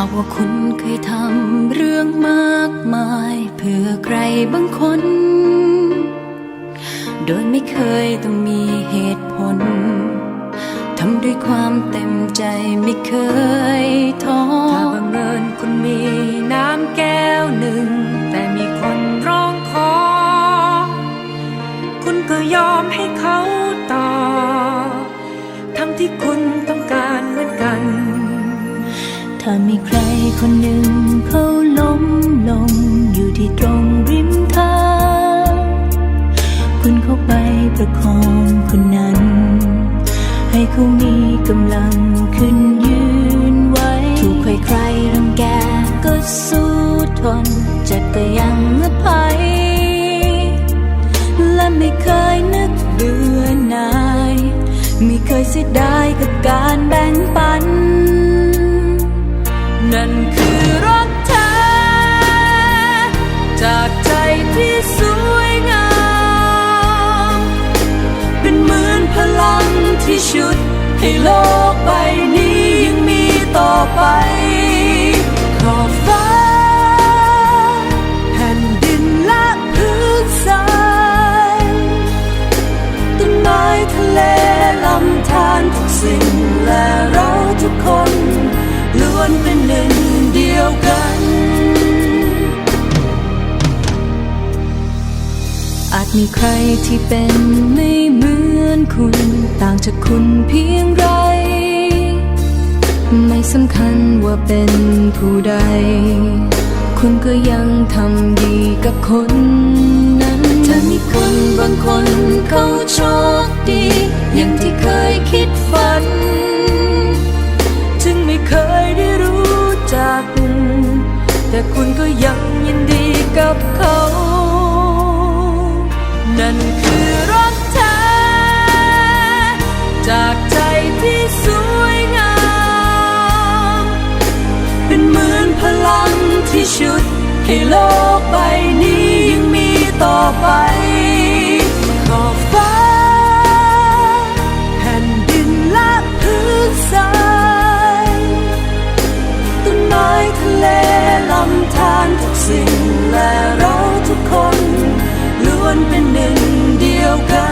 ากว่าคุณเคยทำเรื่องมากมาย เพื่อใครบางคน โดยไม่เคยต้องมีเหตุผลทำด้วยความเต็มใจไม่เคยท้อถ้าบังเอิญคุณมีน้ำแก้วหนึ่ง แต่มีคนร้องขอ คุณก็ยอมให้เขาต่อทั้งที่คุณ ถ้ามีใครคนหนึ่งเขาล้มลงอยู่ที่ตรงริมทาง คุณเข้าไปประคองคนนั้น ให้เขามีกำลังขึ้นยืนไว้ ถูกใครใครรังแกก็สู้ทนเจ็บก็ยังอภัย และไม่เคยนึกเบื่อหน่าย ไม่เคยเสียดายกับการแบ่งปัน นั่นคือรักแท้จากใจที่สวยงาม เป็นเหมือนพลังที่ชุดให้โลกใบ มีใครที่เป็นไม่เหมือนคุณ ต่างจากคุณเพียงไร ไม่สำคัญว่าเป็นผู้ใด คุณก็ยังทำดีกับคนนั้นถ้ามีคนบางคนเขาชอบ ชุด ให้โลกใบนี้ยังมีต่อไป ขอฟ้า แผ่นดินและพื้นทรายต้นไม้ทะเลลำธารทุกสิ่งและเราทุกคนล้วนเป็นหนึ่งเดียวกัน